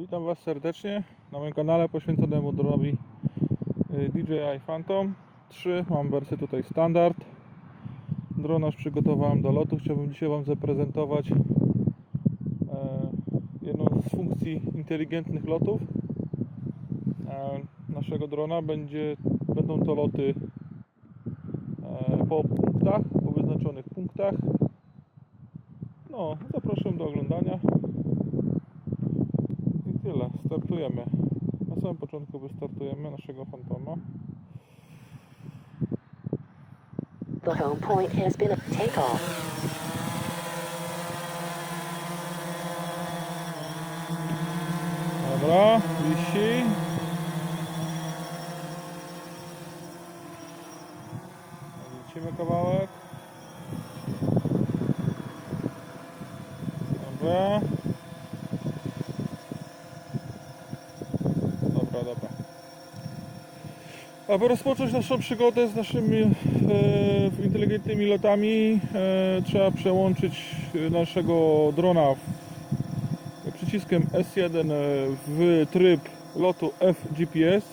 Witam Was serdecznie na moim kanale poświęconemu dronowi y, DJI Phantom 3. Mam wersję tutaj standard. Drona przygotowałem do lotu. Chciałbym dzisiaj Wam zaprezentować e, jedną z funkcji inteligentnych lotów e, naszego drona. Będzie, będą to loty e, po punktach, po wyznaczonych punktach. No, zapraszam do oglądania. I tyle, startujemy. Na samym początku wystartujemy naszego fantoma. The home point has been takeoff. Dobra, wisi. Lecimy kawałek. Dobra. Dobra, dobra. Aby rozpocząć naszą przygodę z naszymi e, inteligentnymi lotami, e, trzeba przełączyć naszego drona przyciskiem S1 e, w tryb lotu FGPS.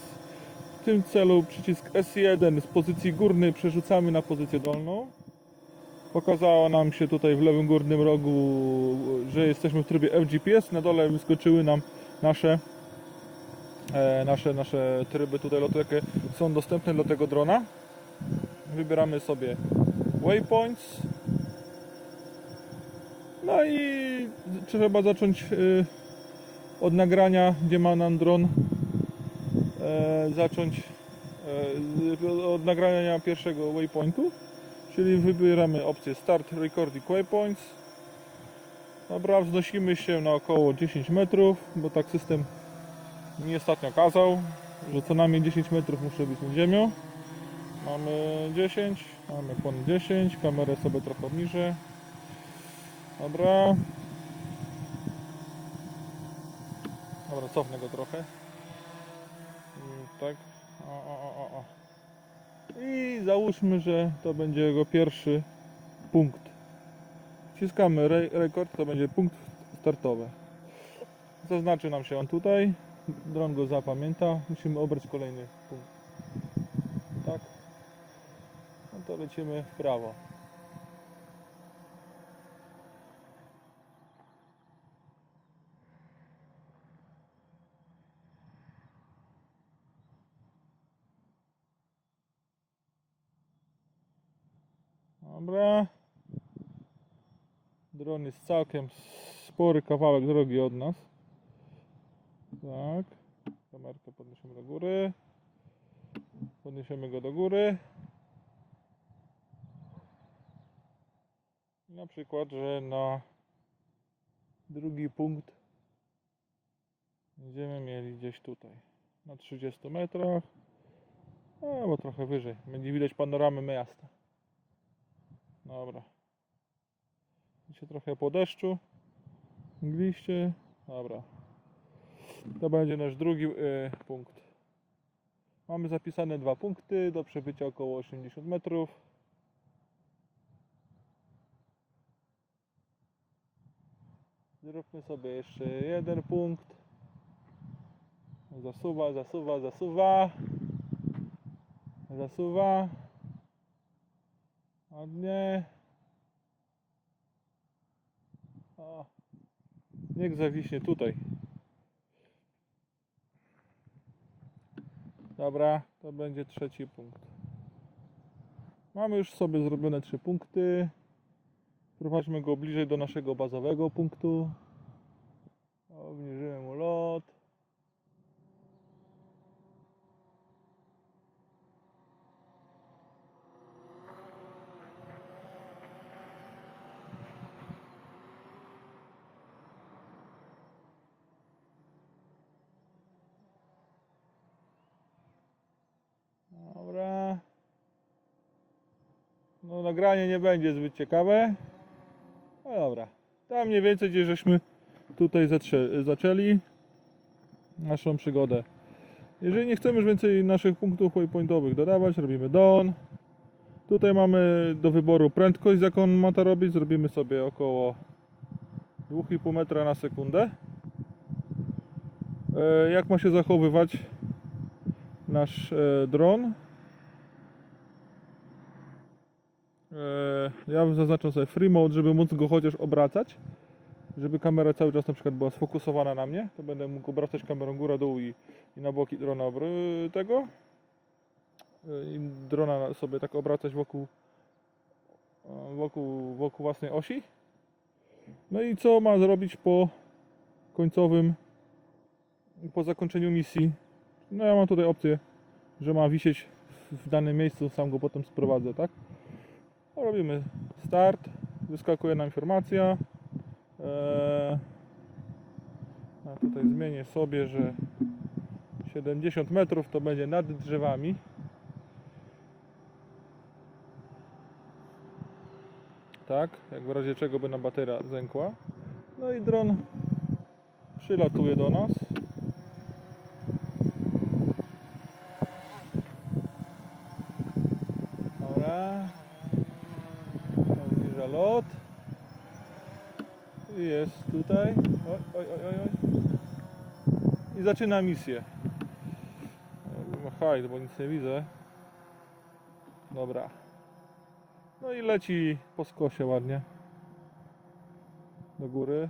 W tym celu przycisk S1 z pozycji górnej przerzucamy na pozycję dolną. Pokazało nam się tutaj w lewym górnym rogu, że jesteśmy w trybie FGPS. Na dole wyskoczyły nam nasze nasze, nasze tryby tutaj jakie są dostępne dla tego drona. Wybieramy sobie waypoints. No i trzeba zacząć y, od nagrania, gdzie ma nam dron e, zacząć e, od nagrania pierwszego waypointu. Czyli wybieramy opcję Start Recording Waypoints. Dobra, wznosimy się na około 10 metrów, bo tak system mi ostatnio kazał, że co najmniej 10 metrów muszę być nad ziemią. Mamy 10, mamy ponad 10, kamerę sobie trochę obniżę. Dobra. Dobra, cofnę go trochę. Tak. O, o, o, o. I załóżmy, że to będzie jego pierwszy punkt. Wciskamy re rekord, to będzie punkt startowy. Zaznaczy nam się on tutaj. Dron go zapamięta. Musimy obrać kolejny punkt. Tak. No to lecimy w prawo. Dobra. Dron jest całkiem spory kawałek drogi od nas. Tak. Kamerkę podniesiemy do góry. Podniesiemy go do góry. Na przykład, że na drugi punkt będziemy mieli gdzieś tutaj. Na 30 metrach. Albo trochę wyżej. Będzie widać panoramy miasta. Dobra. Dzisiaj trochę po deszczu. Mgliście. Dobra. To będzie nasz drugi y, punkt. Mamy zapisane dwa punkty do przebycia około 80 metrów. Zróbmy sobie jeszcze jeden punkt. Zasuwa, zasuwa, zasuwa. Zasuwa. Ładnie. O. Niech zawiśnie tutaj. Dobra, to będzie trzeci punkt. Mamy już sobie zrobione trzy punkty. Prowadźmy go bliżej do naszego bazowego punktu. Obniżymy mu lot. Dobra. No nagranie nie będzie zbyt ciekawe. No dobra. Tam mniej więcej gdzie żeśmy tutaj zaczęli naszą przygodę. Jeżeli nie chcemy już więcej naszych punktów waypointowych dodawać, robimy don. Tutaj mamy do wyboru prędkość, jaką ma to robić. Zrobimy sobie około 2,5 metra na sekundę. e, jak ma się zachowywać nasz e, dron. E, Ja bym zaznaczył sobie free mode, żeby móc go chociaż obracać. Żeby kamera cały czas na przykład była sfokusowana na mnie, to będę mógł obracać kamerą góra-dół i, i na boki drona obr- tego. E, I drona sobie tak obracać wokół, e, wokół, wokół własnej osi. No i co ma zrobić po końcowym, po zakończeniu misji? No ja mam tutaj opcję, że ma wisieć w danym miejscu, sam go potem sprowadzę, tak? Robimy start, wyskakuje nam informacja. Eee, a tutaj zmienię sobie, że 70 metrów to będzie nad drzewami. Tak, jak w razie czego by nam bateria zękła. No i dron przylatuje do nas. Dobra. Zbliża lot. I jest tutaj. Oj, oj, oj, oj. I zaczyna misję. Machaj, bo nic nie widzę. Dobra. No i leci po skosie ładnie. Do góry.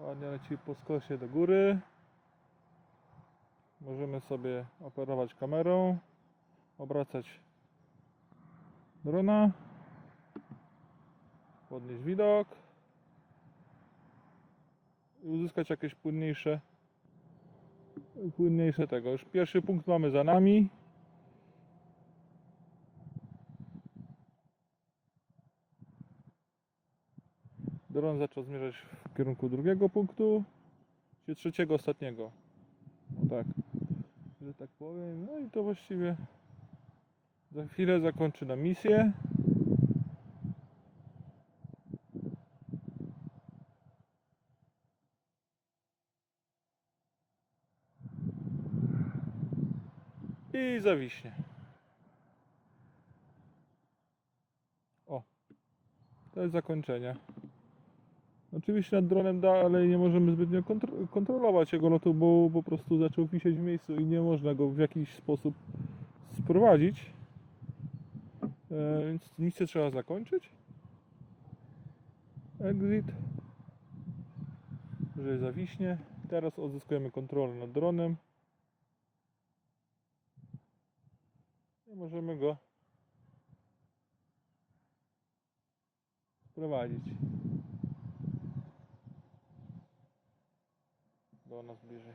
Ładnie leci po skosie do góry. Możemy sobie operować kamerą, obracać drona, podnieść widok i uzyskać jakieś płynniejsze płynniejsze tego. Już pierwszy punkt mamy za nami. Dron zaczął zmierzać w kierunku drugiego punktu, czy trzeciego, ostatniego. No tak, że tak powiem. No i to właściwie za chwilę zakończy nam misję. I zawiśnie. O, to jest zakończenie. Oczywiście nad dronem dalej nie możemy zbytnio kontro- kontrolować jego lotu, bo po prostu zaczął wisieć w miejscu i nie można go w jakiś sposób sprowadzić. E, więc misję trzeba zakończyć. Exit. Że zawiśnie. Teraz odzyskujemy kontrolę nad dronem. I możemy go sprowadzić. Do nas bliżej.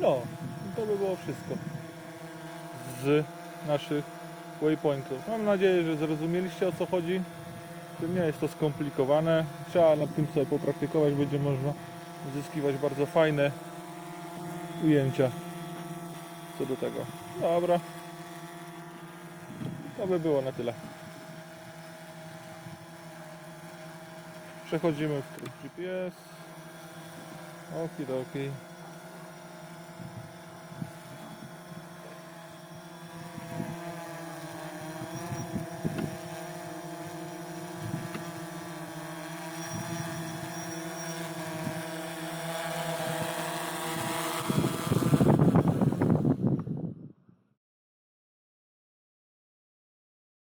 No, to by było wszystko z naszych waypointów. Mam nadzieję, że zrozumieliście o co chodzi. Nie jest to skomplikowane. Trzeba nad tym sobie popraktykować, będzie można uzyskiwać bardzo fajne ujęcia co do tego. Dobra. To by było na tyle. Przechodzimy w tryb GPS. Okidoki.